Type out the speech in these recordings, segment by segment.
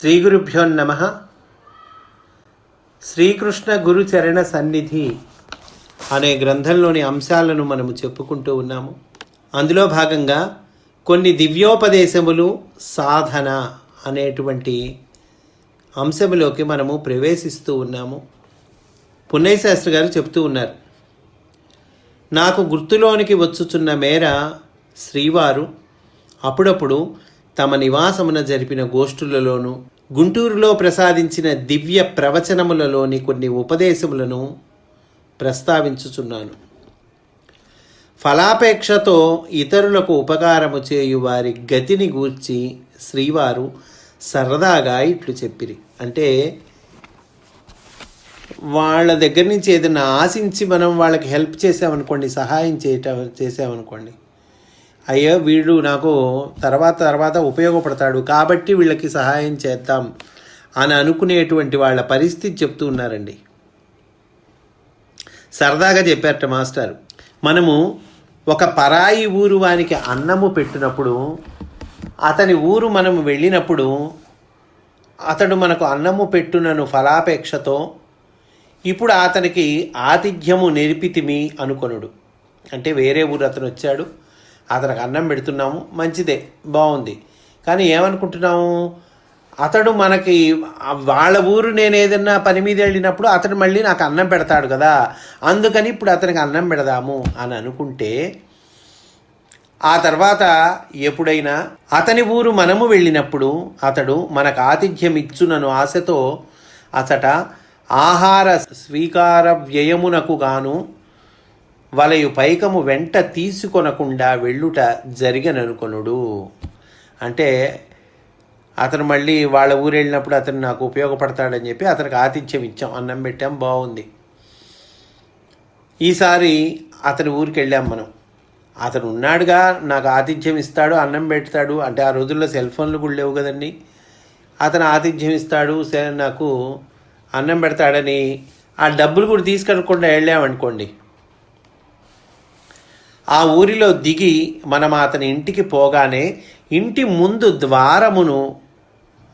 శ్రీ గురుభ్యో నమ. శ్రీకృష్ణ గురుచరణ సన్నిధి అనే గ్రంథంలోని అంశాలను మనము చెప్పుకుంటూ ఉన్నాము. అందులో భాగంగా కొన్ని దివ్యోపదేశములు సాధన అనేటువంటి అంశములోకి మనము ప్రవేశిస్తూ ఉన్నాము. పున్నయ్య శాస్త్రి గారు చెప్తూ ఉన్నారు. నాకు గుర్తులోనికి వచ్చుచున్న మేర శ్రీవారు అప్పుడప్పుడు తమ నివాసమున జరిపిన గోష్ఠులలోనూ గుంటూరులో ప్రసాదించిన దివ్య ప్రవచనములలోని కొన్ని ఉపదేశములను ప్రస్తావించుచున్నాను. ఫలాపేక్షతో ఇతరులకు ఉపకారము చేయు వారి గతిని గూర్చి శ్రీవారు సరదాగా ఇట్లు చెప్పిరి. అంటే వాళ్ళ దగ్గర నుంచి ఏదైనా ఆశించి మనం వాళ్ళకి హెల్ప్ చేసామనుకోండి సహాయం చేయటం చేసామనుకోండి అయ్యో వీళ్ళు నాకు తర్వాత తర్వాత ఉపయోగపడతాడు కాబట్టి వీళ్ళకి సహాయం చేద్దాం అని అనుకునేటువంటి వాళ్ళ పరిస్థితి చెప్తూ ఉన్నారండి. సరదాగా చెప్పారట మాస్టర్. మనము ఒక పరాయి ఊరు వానికి అన్నము పెట్టినప్పుడు అతని ఊరు మనం వెళ్ళినప్పుడు అతడు మనకు అన్నము పెట్టునను ఫలాపేక్షతో ఇప్పుడు అతనికి ఆతిథ్యము నేర్పితిమి అనుకొనుడు. అంటే వేరే ఊరు అతను వచ్చాడు అతనికి అన్నం పెడుతున్నాము మంచిదే బాగుంది. కానీ ఏమనుకుంటున్నాము? అతడు మనకి వాళ్ళ ఊరు నేను ఏదైనా పని మీద వెళ్ళినప్పుడు అతడు మళ్ళీ నాకు అన్నం పెడతాడు కదా. అందుకని ఇప్పుడు అతనికి అన్నం పెడదాము అని అనుకుంటే ఆ తర్వాత ఎప్పుడైనా అతని ఊరు మనము వెళ్ళినప్పుడు అతడు మనకు ఆతిథ్యం ఇచ్చునను ఆశతో అతట ఆహార స్వీకార వ్యయమునకు గాను వలయు పైకము వెంట తీసుకొనకుండా వెళ్ళుట జరిగననుకొనుడు. అంటే అతను మళ్ళీ వాళ్ళ ఊరు వెళ్ళినప్పుడు అతను నాకు ఉపయోగపడతాడని చెప్పి అతనికి ఆతిథ్యం ఇచ్చాం అన్నం పెట్టాం బాగుంది ఈసారి అతని ఊరికి వెళ్ళాం మనం. అతను ఉన్నాడుగా నాకు ఆతిథ్యం ఇస్తాడు అన్నం పెడతాడు అంటే ఆ రోజుల్లో సెల్ ఫోన్లు కూడా లేవు కదండి. అతను ఆతిథ్యం ఇస్తాడు సరే నాకు అన్నం పెడతాడని ఆ డబ్బులు కూడా తీసుకెళ్ళకుండా వెళ్ళామనుకోండి. ఆ ఊరిలో దిగి మనం అతని ఇంటికి పోగానే ఇంటి ముందు ద్వారమును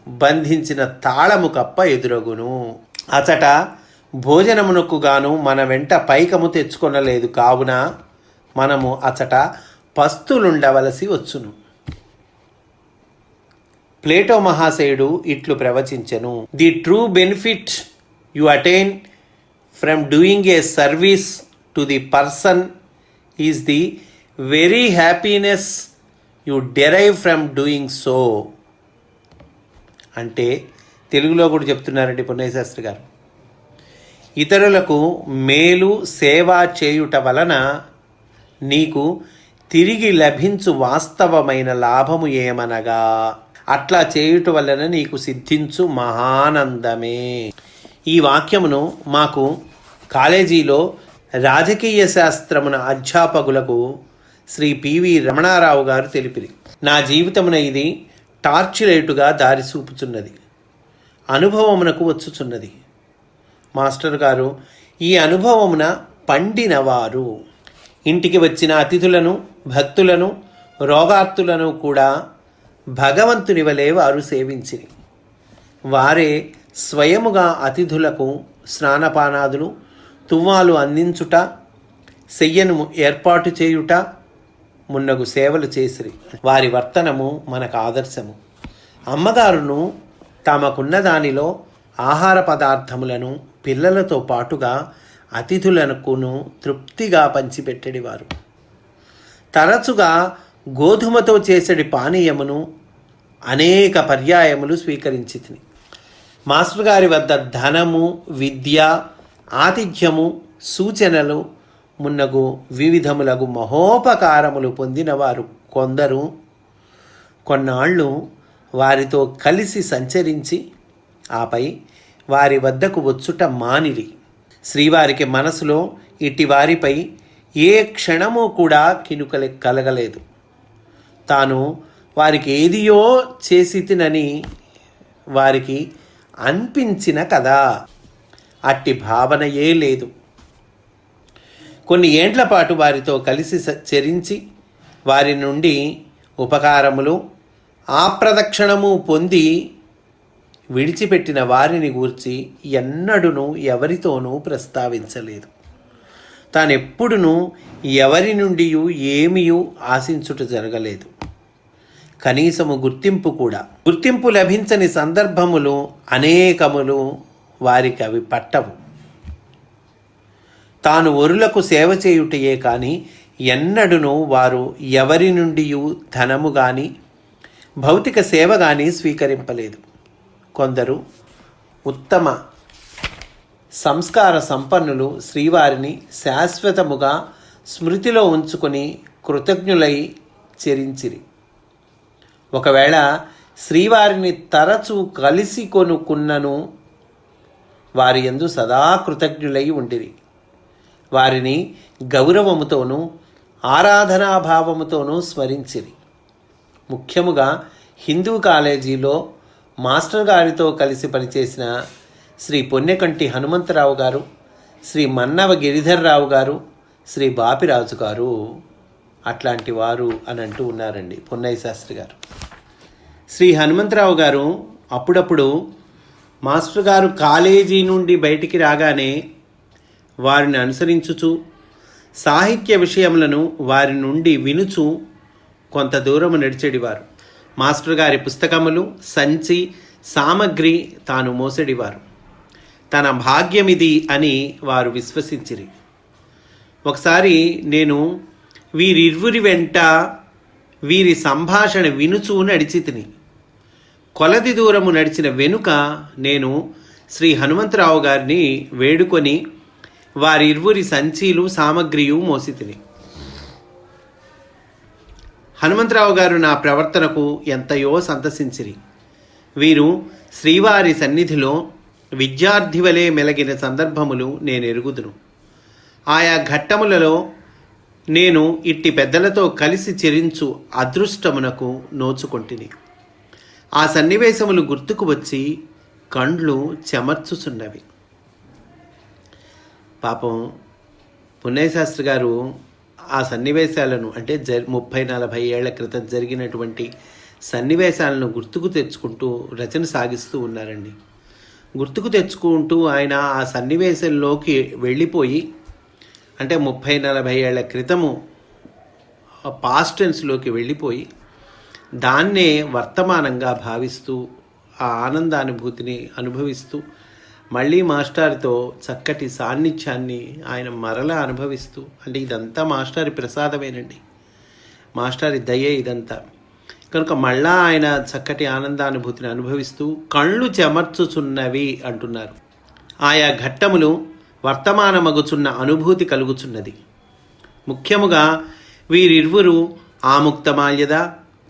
బంధించిన తాళము కప్ప ఎదురగును. అచట భోజనమునకు గాను మన వెంట పైకము తెచ్చుకొనలేదు. కావున మనము అచట పస్తులుండవలసి వచ్చును. ప్లేటో మహాశయుడు ఇట్లు ప్రవచించెను. The true benefit you attain from doing a service to the person is the very happiness you derive from doing so అంటే తెలుగులో కూడా చెప్తున్నారండి పున్నయశాస్త్రి గారు. ఇతరులకు మేలు సేవ చేయుట వలన నీకు తిరిగి లభించు వాస్తవమైన లాభము ఏమనగా? అట్లా చేయుట వలన నీకు సిద్ధించు మహానందమే. ఈ వాక్యమును మాకు కాలేజీలో రాజకీయ శాస్త్రమున అధ్యాపకులకు శ్రీ పివి రమణారావు గారు తెలిపిరి. నా జీవితమున ఇది టార్చ్ లైటుగా దారి చూపుచున్నది. అనుభవమునకు వచ్చుచున్నది. మాస్టర్ గారు ఈ అనుభవమున పండినవారు. ఇంటికి వచ్చిన అతిథులను భక్తులను రోగార్తులను కూడా భగవంతుని వలె వారు సేవించిరి. వారే స్వయముగా అతిథులకు స్నానపానాదులు తువ్వాలు అందించుట శయ్యను ఏర్పాటు చేయుట మున్నగు సేవలు చేసిరి. వారి వర్తనము మనకు ఆదర్శము. అమ్మగారును తమకున్న దానిలో ఆహార పదార్థములను పిల్లలతో పాటుగా అతిథులకును తృప్తిగా పంచిపెట్టేవారు తరచుగా గోధుమతో చేసడి పానీయమును అనేక పర్యాయములు స్వీకరించి మాస్టర్ గారి వద్ద ధనము విద్య ఆతిథ్యము సూచనలు మున్నగు వివిధములగు మహోపకారములు పొందినవారు కొందరు. కొన్నాళ్ళు వారితో కలిసి సంచరించి ఆపై వారి వద్దకు వచ్చుట మానిరి. శ్రీవారికి మనసులో ఇట్టి వారిపై ఏ క్షణము కూడా కినుకలే కలగలేదు. తాను వారికి ఏదియో చేసి తినని వారికి అనిపించిన కదా అట్టి భావనయే లేదు. కొన్ని ఏండ్ల పాటు వారితో కలిసి చరించి వారి నుండి ఉపకారములు ఆప్రదక్షిణము పొంది విడిచిపెట్టిన వారిని గూర్చి ఎన్నడును ఎవరితోనూ ప్రస్తావించలేదు. తానెప్పుడును ఎవరి నుండి ఏమియూ ఆశించుట జరగలేదు. కనీసము గుర్తింపు కూడా. గుర్తింపు లభించని సందర్భములు అనేకములు వారికి అవి పట్టవు. తాను ఒరులకు సేవ చేయుటయే కానీ ఎన్నడును వారు ఎవరి నుండి ధనము కానీ భౌతిక సేవ కానీ స్వీకరింపలేదు. కొందరు ఉత్తమ సంస్కార సంపన్నులు శ్రీవారిని శాశ్వతముగా స్మృతిలో ఉంచుకొని కృతజ్ఞులై చెరించిరి. ఒకవేళ శ్రీవారిని తరచూ కలిసి కొనుక్కున్నను వారి ఎందు సదా కృతజ్ఞులై ఉండిరి. వారిని గౌరవముతోనూ ఆరాధనాభావముతోనూ స్మరించిరి. ముఖ్యముగా హిందూ కాలేజీలో మాస్టర్ గారితో కలిసి పనిచేసిన శ్రీ పొన్నెకంటి హనుమంతరావు గారు శ్రీ మన్నవ గిరిధర్రావు గారు శ్రీ బాపిరాజు గారు అట్లాంటి వారు అని అంటూ ఉన్నారండి పొన్నయ్య శాస్త్రి గారు. శ్రీ హనుమంతరావు గారు అప్పుడప్పుడు మాస్టర్ గారు కాలేజీ నుండి బయటికి రాగానే వారిని అనుసరించుచు సాహిత్య విషయములను వారి నుండి వినుచు కొంత దూరము నడిచెడివారు. మాస్టర్ గారి పుస్తకములు సంచి సామగ్రి తాను మోసడివారు. తన భాగ్యమిది అని వారు విశ్వసించిరి. ఒకసారి నేను వీరిరువురి వెంట వీరి సంభాషణ వినుచూ నడిచి తిని కొలది దూరము నడిచిన వెనుక నేను శ్రీ హనుమంతరావు గారిని వేడుకొని వారిరువురి సంచీలు సామగ్రియు మోసి తిని హనుమంతరావు గారు నా ప్రవర్తనకు ఎంతయో సంతసించిరి. వీరు శ్రీవారి సన్నిధిలో విద్యార్థి వలె మెలగిన సందర్భములు నేను ఎరుగుదును ఆయా ఘట్టములలో నేను ఇట్టి పెద్దలతో కలిసి చెరించు అదృష్టమునకు నోచుకొంటిని. ఆ సన్నివేశములు గుర్తుకు వచ్చి కండ్లు చెమర్చుచున్నవి. పాపం పుణ్యశాస్త్రి గారు ఆ సన్నివేశాలను అంటే జ ముప్పై నలభై ఏళ్ళ క్రితం జరిగినటువంటి సన్నివేశాలను గుర్తుకు తెచ్చుకుంటూ రచన సాగిస్తూ ఉన్నారండి. గుర్తుకు తెచ్చుకుంటూ ఆయన ఆ సన్నివేశంలోకి వెళ్ళిపోయి అంటే ముప్పై నలభై ఏళ్ళ క్రితము పాస్టెన్స్లోకి వెళ్ళిపోయి దాన్నే వర్తమానంగా భావిస్తూ ఆ ఆనందానుభూతిని అనుభవిస్తూ మళ్ళీ మాస్టార్తో చక్కటి సాన్నిధ్యాన్ని ఆయన మరలా అనుభవిస్తూ అంటే ఇదంతా మాస్టారి ప్రసాదమేనండి. మాస్టారి దయే ఇదంతా. కనుక మళ్ళా ఆయన చక్కటి ఆనందానుభూతిని అనుభవిస్తూ కళ్ళు చెమర్చుచున్నవి అంటున్నారు. ఆయా ఘట్టములు వర్తమానమగుచున్న అనుభూతి కలుగుచున్నది. ముఖ్యముగా వీరిరువురు ఆముక్తమాల్యద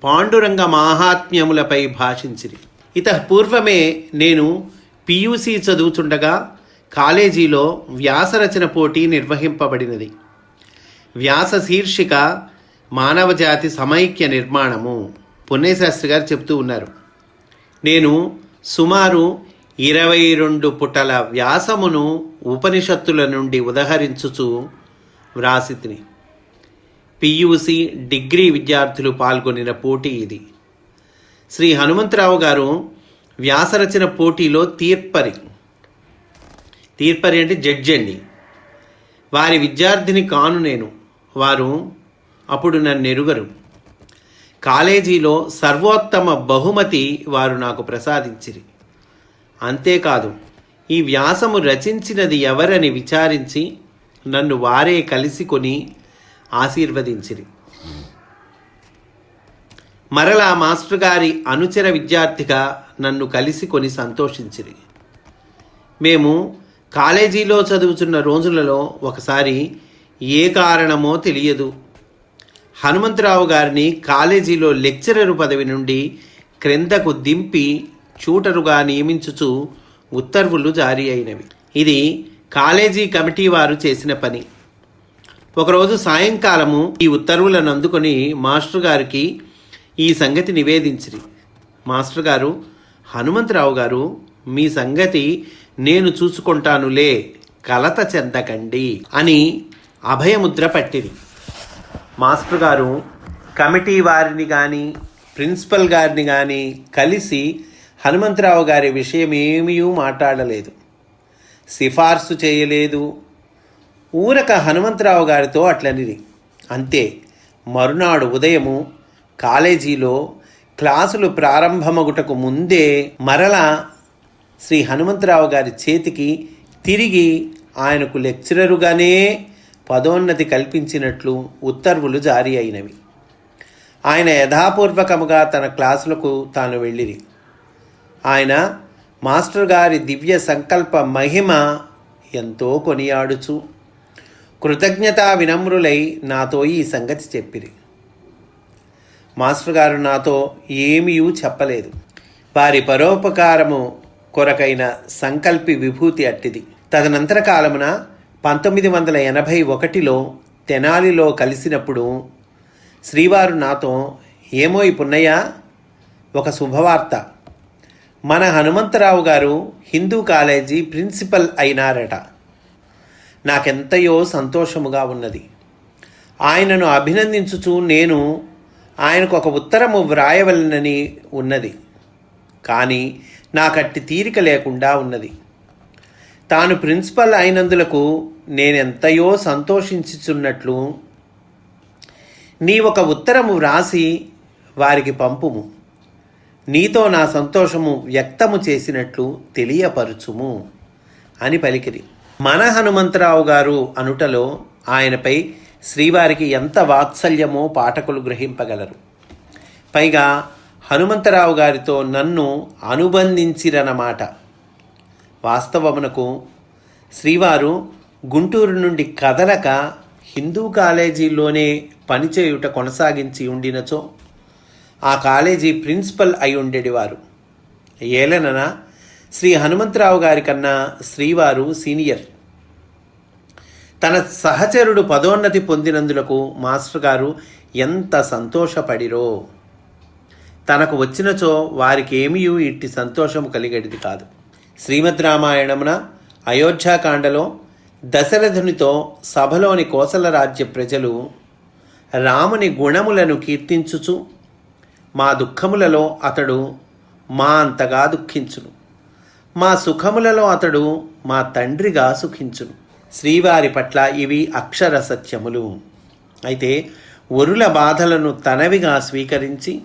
పాండురంగ మాహాత్మ్యములపై భాషించిరి. ఇత పూర్వమే నేను పియూసీ చదువుచుండగా కాలేజీలో వ్యాసరచన పోటీ నిర్వహింపబడినది. వ్యాస శీర్షిక మానవజాతి సమైక్య నిర్మాణము పుణ్యశాస్త్రి గారు చెప్తూ ఉన్నారు. నేను సుమారు ఇరవై రెండు పుటల వ్యాసమును ఉపనిషత్తుల నుండి ఉదహరించుచు వ్రాసితిని. పియూసి డిగ్రీ విద్యార్థులు పాల్గొనిన పోటీ ఇది. శ్రీ హనుమంతరావు గారు వ్యాసరచన పోటీలో తీర్పరి. తీర్పరి అంటే జడ్జి అండి. వారి విద్యార్థిని కాను నేను. వారు అప్పుడు నన్ను ఎరుగరు. కాలేజీలో సర్వోత్తమ బహుమతి వారు నాకు ప్రసాదించిరి. అంతేకాదు ఈ వ్యాసము రచించినది ఎవరని విచారించి నన్ను వారే కలిసి కొని ఆశీర్వదించిరి. మరలా మాస్టర్ గారి అనుచర విద్యార్థిగా నన్ను కలిసి కొని సంతోషించిరి. మేము కాలేజీలో చదువుతున్న రోజులలో ఒకసారి ఏ కారణమో తెలియదు. హనుమంతరావు గారిని కాలేజీలో లెక్చరర్ పదవి నుండి క్రిందకు దింపి చూటరుగా నియమించుచు ఉత్తర్వులు జారీ అయినవి. ఇది కాలేజీ కమిటీ వారు చేసిన పని. ఒకరోజు సాయంకాలము ఈ ఉత్తర్వులను అందుకొని మాస్టర్ గారికి ఈ సంగతి నివేదించిరి. మాస్టర్ గారు హనుమంతరావు గారు మీ సంగతి నేను చూసుకుంటానులే కలత చెందకండి అని అభయముద్ర పట్టిరి. మాస్టర్ గారు కమిటీ వారిని కానీ ప్రిన్సిపల్ గారిని కానీ కలిసి హనుమంతరావు గారి విషయం ఏమీ మాట్లాడలేదు. సిఫార్సు చేయలేదు ఊరక హనుమంతరావు గారితో అట్లనిది అంతే మరునాడు ఉదయము కాలేజీలో క్లాసులు ప్రారంభమగుటకు ముందే మరల శ్రీ హనుమంతరావు గారి చేతికి తిరిగి ఆయనకు లెక్చరరుగానే పదోన్నతి కల్పించినట్లు ఉత్తర్వులు జారీ అయినవి. ఆయన యథాపూర్వకముగా తన క్లాసులకు తాను వెళ్ళిరి. ఆయన మాస్టర్ గారి దివ్య సంకల్ప మహిమ ఎంతో కొనియాడుచు కృతజ్ఞతా వినమ్రులై నాతో ఈ సంగతి చెప్పిరి. మాస్టర్ గారు నాతో ఏమీయూ చెప్పలేదు. వారి పరోపకారము కొరకైన సంకల్పి విభూతి అట్టిది. తదనంతర కాలమున పంతొమ్మిది వందల ఎనభై ఒకటిలో తెనాలిలో కలిసినప్పుడు శ్రీవారు నాతో ఏమో ఈ పున్నయ్య ఒక శుభవార్త. మన హనుమంతరావు గారు హిందూ కాలేజీ ప్రిన్సిపల్ అయినారట. నాకెంతయో సంతోషముగా ఉన్నది. ఆయనను అభినందించుచు నేను ఆయనకు ఒక ఉత్తరము వ్రాయవలనని ఉన్నది. కానీ నాకట్టి తీరిక లేకుండా ఉన్నది. తాను ప్రిన్సిపల్ అయినందులకు నేనెంతయో సంతోషించుచున్నట్లు నీ ఒక ఉత్తరము వ్రాసి వారికి పంపుము. నీతో నా సంతోషము వ్యక్తము చేసినట్లు తెలియపరుచుము అని పలికిరి. మన హనుమంతరావు గారు అనుటలో ఆయనపై శ్రీవారికి ఎంత వాత్సల్యమో పాఠకులు గ్రహింపగలరు. పైగా హనుమంతరావు గారితో నన్ను అనుబంధించిరన్నమాట. వాస్తవమునకు శ్రీవారు గుంటూరు నుండి కదలక హిందూ కాలేజీలోనే పనిచేయుట కొనసాగించి ఉండినచో ఆ కాలేజీ ప్రిన్సిపల్ అయి ఉండేటివారు ఏలనన శ్రీ హనుమంతరావు గారి కన్నా శ్రీవారు సీనియర్. తన సహచరుడు పదోన్నతి పొందినందులకు మాస్టర్ గారు ఎంత సంతోషపడిరో. తనకు వచ్చినచో వారికి ఏమీ ఇట్టి సంతోషము కలిగేది కాదు. శ్రీమద్ రామాయణమున అయోధ్యాకాండలో దశరథునితో సభలోని కోసల రాజ్య ప్రజలు రాముని గుణములను కీర్తించుచు మా దుఃఖములలో అతడు మా అంతగా దుఃఖించును. మా సుఖములలో అతడు మా తండ్రిగా సుఖించును. శ్రీవారి పట్ల ఇవి అక్షర సత్యములు. అయితే వరుల బాధలను తనవిగా స్వీకరించి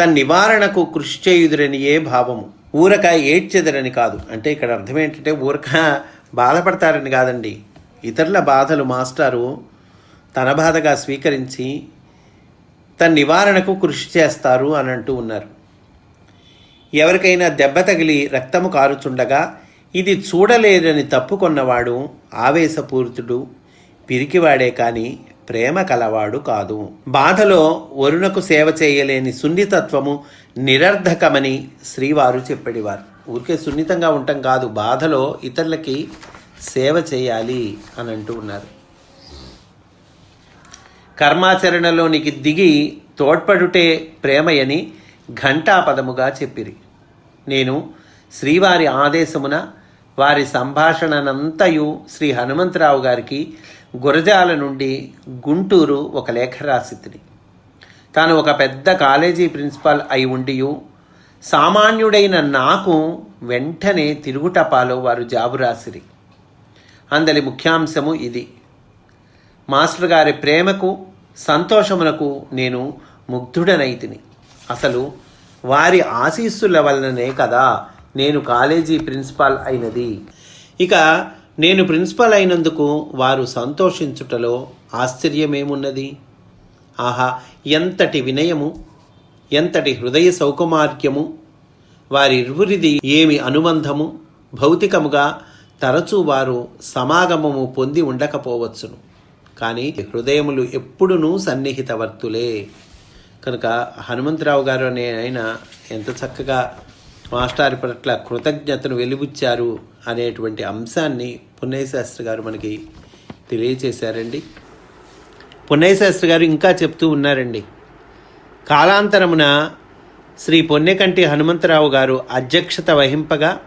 తన నివారణకు కృషి చేయుదురని ఏ భావము? ఊరక ఏడ్చెదరని కాదు. అంటే ఇక్కడ అర్థం ఏంటంటే ఊరక బాధపడతారని కాదండి. ఇతరుల బాధలు మాస్టారు తన బాధగా స్వీకరించి తన నివారణకు కృషి చేస్తారు అని అంటూ ఉన్నారు. ఎవరికైనా దెబ్బ తగిలి రక్తము కారుచుండగా ఇది చూడలేదని తప్పుకొన్నవాడు ఆవేశపూరితుడు పిరికివాడే కాని ప్రేమ కలవాడు కాదు. బాధలో వరుణకు సేవ చేయలేని సున్నితత్వము నిరర్ధకమని శ్రీవారు చెప్పేవారు. ఊరికే సున్నితంగా ఉండటం కాదు బాధలో ఇతరులకి సేవ చేయాలి అని అంటూ ఉన్నారు. కర్మాచరణలోనికి దిగి తోడ్పడుటే ప్రేమయని ఘంటాపదముగా చెప్పిరి. నేను శ్రీవారి ఆదేశమున వారి సంభాషణనంతయు శ్రీ హనుమంతరావు గారికి గురజాల నుండి గుంటూరు ఒక లేఖ రాసితిని. తాను ఒక పెద్ద కాలేజీ ప్రిన్సిపాల్ అయి ఉండియు సామాన్యుడైన నాకు వెంటనే తిరుగుటపాలో వారు జాబు రాసిరి. అందలి ముఖ్యాంశము ఇది. మాస్టర్ గారి ప్రేమకు సంతోషమునకు నేను ముగ్ధుడనైతిని. అసలు వారి ఆశీస్సుల వలననే కదా నేను కాలేజీ ప్రిన్సిపాల్ అయినది. ఇక నేను ప్రిన్సిపాల్ అయినందుకు వారు సంతోషించుటలో ఆశ్చర్యమేమున్నది? ఆహా ఎంతటి వినయము ఎంతటి హృదయ సౌకుమార్యము వారిరువురిది ఏమి అనుబంధము? భౌతికముగా తరచూ వారు సమాగమము పొంది ఉండకపోవచ్చును. కానీ హృదయములు ఎప్పుడునూ సన్నిహితవర్తులే. కనుక హనుమంతరావు గారు అనే ఆయన ఎంత చక్కగా మాస్టారి పట్ల కృతజ్ఞతను వెలిబుచ్చారు అనేటువంటి అంశాన్ని పున్నయ్య శాస్త్రి గారు మనకి తెలియచేశారండి. పున్నయ్య శాస్త్రి గారు ఇంకా చెప్తూ ఉన్నారండి. కాలాంతరమున శ్రీ పొన్నెకంటి హనుమంతరావు గారు అధ్యక్షత వహింపగా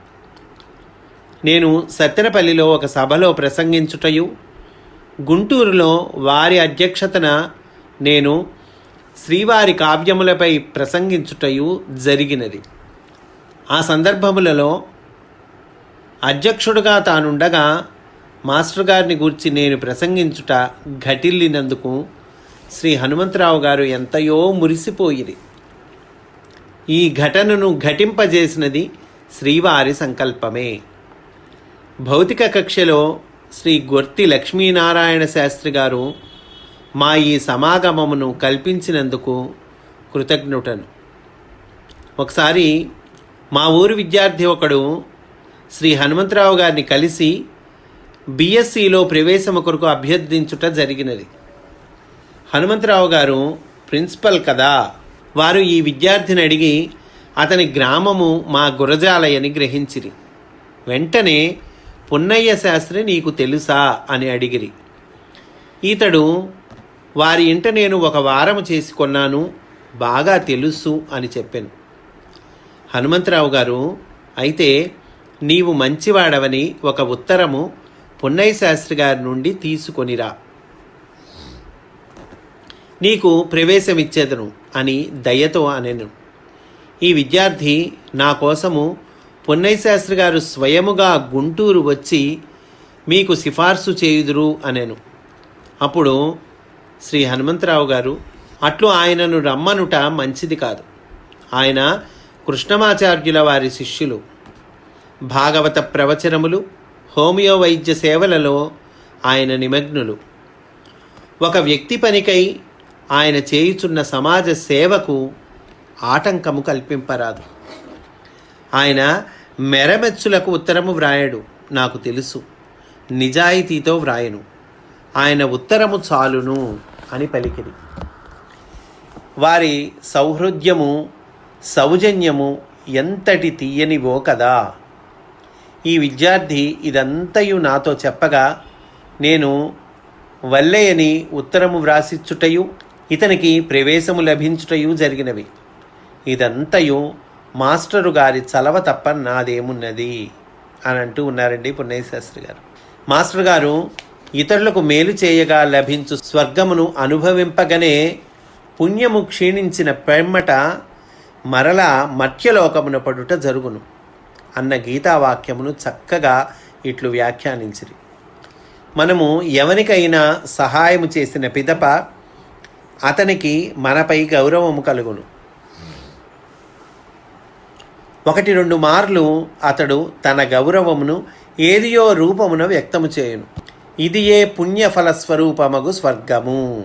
నేను సత్తెనపల్లిలో ఒక సభలో ప్రసంగించుటయు గుంటూరులో వారి అధ్యక్షతన నేను శ్రీవారి కావ్యములపై ప్రసంగించుటయు జరిగినది. ఆ సందర్భములలో అధ్యక్షుడుగా తానుండగా మాస్టర్ గారిని గూర్చి నేను ప్రసంగించుట ఘటిల్లినందుకు శ్రీ హనుమంతరావు గారు ఎంతయో మురిసిపోయిరి. ఈ ఘటనను ఘటింపజేసినది శ్రీవారి సంకల్పమే. భౌతిక కక్షలో శ్రీ గొర్తి లక్ష్మీనారాయణ శాస్త్రి గారు మా ఈ సమాగమమును కల్పించినందుకు కృతజ్ఞుటను. ఒకసారి మా ఊరు విద్యార్థి ఒకడు శ్రీ హనుమంతరావు గారిని కలిసి బిఎస్సిలో ప్రవేశము కొరకు అభ్యర్థించుట జరిగినది. హనుమంతరావు గారు ప్రిన్సిపల్ కదా వారు ఈ విద్యార్థిని అడిగి అతని గ్రామము మా గురజాలయని గ్రహించిరి. వెంటనే పున్నయ్య శాస్త్రి నీకు తెలుసా అని అడిగిరి. ఈతడు వారి ఇంట నేను ఒక వారము చేసి కొన్నాను బాగా తెలుసు అని చెప్పాను. హనుమంతరావు గారు అయితే నీవు మంచివాడవని ఒక ఉత్తరము పున్నయ్య శాస్త్రి గారి నుండి తీసుకొనిరా నీకు ప్రవేశమిచ్చేదను అని దయతో అనెను. ఈ విద్యార్థి నా కోసము పున్నయ్య శాస్త్రి గారు స్వయముగా గుంటూరు వచ్చి మీకు సిఫార్సు చేయుదురు అనెను. అప్పుడు శ్రీ హనుమంతరావు గారు అట్లు ఆయనను రమ్మనుట మంచిది కాదు. ఆయన కృష్ణమాచార్యుల వారి శిష్యులు. భాగవత ప్రవచనములు హోమియో వైద్య సేవలలో ఆయన నిమగ్నులు. ఒక వ్యక్తి పనికై ఆయన చేయుచున్న సమాజ సేవకు ఆటంకము కల్పింపరాదు. ఆయన మెరమెచ్చులకు ఉత్తరము వ్రాయడు నాకు తెలుసు. నిజాయితీతో వ్రాయను. ఆయన ఉత్తరము చాలును. అని పలికిరి వారి సౌహృద్యము సౌజన్యము ఎంతటి తీయనివో కదా. ఈ విద్యార్థి ఇదంతయు నాతో చెప్పగా నేను వల్లెయని ఉత్తరము వ్రాసిచ్చుటయు ఇతనికి ప్రవేశము లభించుటయు జరిగినవి. ఇదంతయు మాస్టరు గారి చలవ తప్ప నాదేమున్నది? అని అంటూ ఉన్నారండి పున్నయ్యశాస్త్రి గారు. మాస్టర్ గారు ఇతరులకు మేలు చేయగా లభించు స్వర్గమును అనుభవింపగనే పుణ్యము క్షీణించిన పెమ్మట మరలా మధ్యలోకమున పడుట జరుగును. అన్న గీతావాక్యమును చక్కగా ఇట్లు వ్యాఖ్యానించిరి. మనము ఎవరికైనా సహాయము చేసిన పిదప అతనికి మనపై గౌరవము కలుగును. ఒకటి రెండు మార్లు అతడు తన గౌరవమును ఏదియో రూపమున వ్యక్తము చేయును. ఇది ఏ పుణ్యఫలస్వరూపమగు స్వర్గము.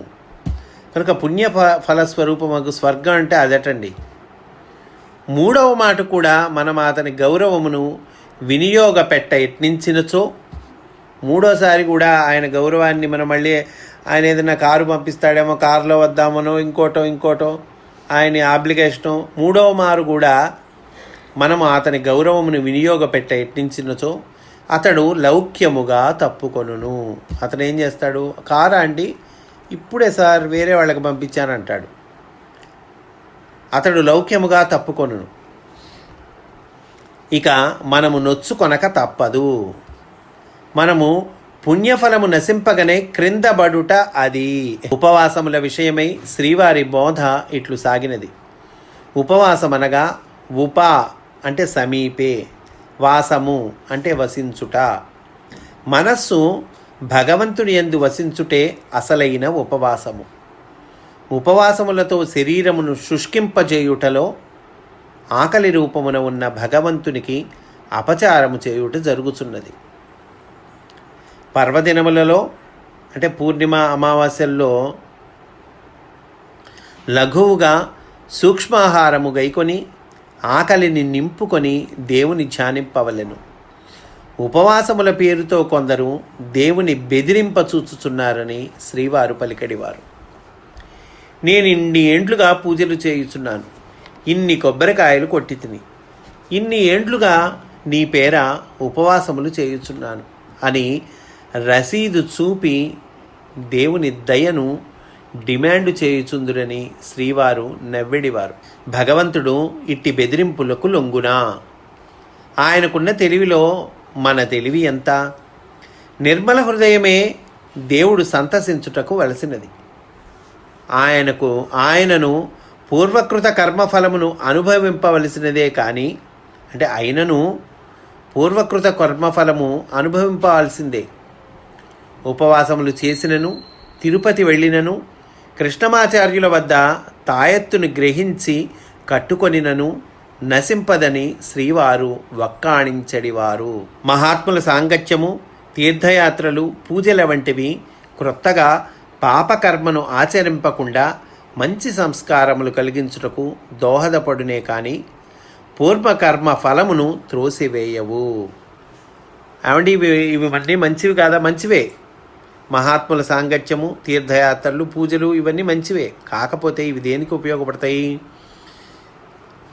కనుక పుణ్య ఫలస్వరూపమగు స్వర్గం అంటే అదటండి. మూడవ మాట కూడా మనం అతని గౌరవమును వినియోగ పెట్ట యత్నించినచో మూడోసారి కూడా ఆయన గౌరవాన్ని మనం మళ్ళీ ఆయన ఏదైనా కారు పంపిస్తాడేమో కారులో వద్దామనో ఇంకోటో ఇంకోటో ఆయన ఆబ్లిగేషను మూడవ మారు కూడా మనము అతని గౌరవమును వినియోగ పెట్ట యత్నించినచో అతడు లౌక్యముగా తప్పుకొనును. అతను ఏం చేస్తాడు? కారా అండి ఇప్పుడే సార్ వేరే వాళ్ళకి పంపించానంటాడు. అతడు లౌక్యముగా తప్పుకొనును. ఇక మనము నొచ్చుకొనక తప్పదు. మనము పుణ్యఫలము నశింపగనే క్రిందబడుట అది. ఉపవాసముల విషయమై శ్రీవారి బోధ ఇట్లు సాగినది. ఉపవాసమనగా ఉప అంటే సమీపే. వాసము అంటే వసించుట. మనస్సు భగవంతుని యందు వసించుటే అసలైన ఉపవాసము. ఉపవాసములతో శరీరమును శుష్కింపజేయుటలో ఆకలి రూపమున ఉన్న భగవంతునికి అపచారము చేయుట జరుగుతున్నది పర్వదినములలో అంటే పూర్ణిమ అమావాస్యల్లో లఘువుగా సూక్ష్మాహారము గైకొని ఆకలిని నింపుకొని దేవుని ధ్యానింపవలెను. ఉపవాసముల పేరుతో కొందరు దేవుని బెదిరింపచూచుచున్నారని శ్రీవారు పలికడివారు. నేను ఇన్ని ఏండ్లుగా పూజలు చేయుచున్నాను. ఇన్ని కొబ్బరికాయలు కొట్టి తిని. ఇన్ని ఏండ్లుగా నీ పేర ఉపవాసములు చేయుచున్నాను అని రసీదు చూపి దేవుని దయను డిమాండ్ చేయుచుందురని శ్రీవారు నవ్వెడివారు. భగవంతుడు ఇట్టి బెదిరింపులకు లొంగునా? ఆయనకున్న తెలివిలో మన తెలివి ఎంత? నిర్మల హృదయమే దేవుడు సంతసించుటకు వలసినది. ఆయనకు ఆయనను పూర్వకృత కర్మఫలమును అనుభవింపవలసినదే కానీ అంటే అయినను పూర్వకృత కర్మఫలము అనుభవింపవలసిందే. ఉపవాసములు చేసినను తిరుపతి వెళ్ళినను కృష్ణమాచార్యుల వద్ద తాయెత్తును గ్రహించి కట్టుకొనినను నశింపదని శ్రీవారు వక్కాణించడివారు. మహాత్ముల సాంగత్యము తీర్థయాత్రలు పూజల వంటివి క్రొత్తగా పాపకర్మను ఆచరింపకుండా మంచి సంస్కారములు కలిగించుటకు దోహదపడునే కానీ పూర్వకర్మ ఫలమును త్రోసివేయవు. ఏమండి ఇవి ఇవన్నీ మంచివి కాదా? మంచివే. మహాత్ముల సాంగత్యము తీర్థయాత్రలు పూజలు ఇవన్నీ మంచివే. కాకపోతే ఇవి దేనికి ఉపయోగపడతాయి?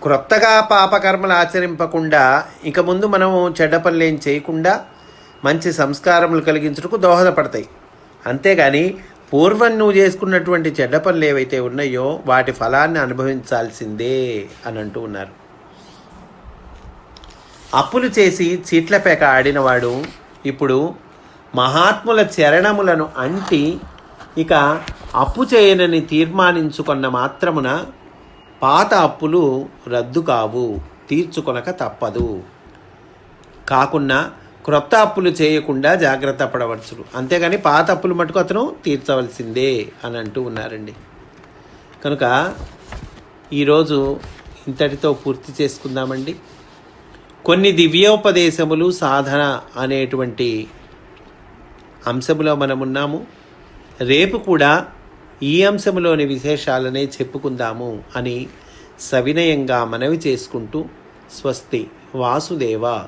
క్రొత్తగా పాపకర్మలు ఆచరింపకుండా ఇక ముందు మనము చెడ్డ పనులు ఏం చేయకుండా మంచి సంస్కారములు కలిగించుటకు దోహదపడతాయి. అంతేగాని పూర్వం నువ్వు చేసుకున్నటువంటి చెడ్డ పనులు ఏవైతే ఉన్నాయో వాటి ఫలాన్ని అనుభవించాల్సిందే అని అంటూ ఉన్నారు. అప్పులు చేసి చీట్లపేక ఆడినవాడు ఇప్పుడు మహాత్ముల చరణములను అంటి ఇక అప్పు చేయనని తీర్మానించుకున్న మాత్రమున పాత అప్పులు రద్దు కావు తీర్చుకొనక తప్పదు. కాకుండా క్రొత్త అప్పులు చేయకుండా జాగ్రత్త పడవచ్చు అంతేగాని పాత అప్పులు మటుకు అతను తీర్చవలసిందే అని అంటూ ఉన్నారండి. కనుక ఈరోజు ఇంతటితో పూర్తి చేసుకుందామండి. కొన్ని దివ్యోపదేశములు సాధన అనేటువంటి అంశములో మనమున్నాము రేపు కూడా ఈ అంశములోని విశేషాలనే చెప్పుకుందాము అని సవినయంగా మనవి చేసుకుంటూ స్వస్తి వాసుదేవ.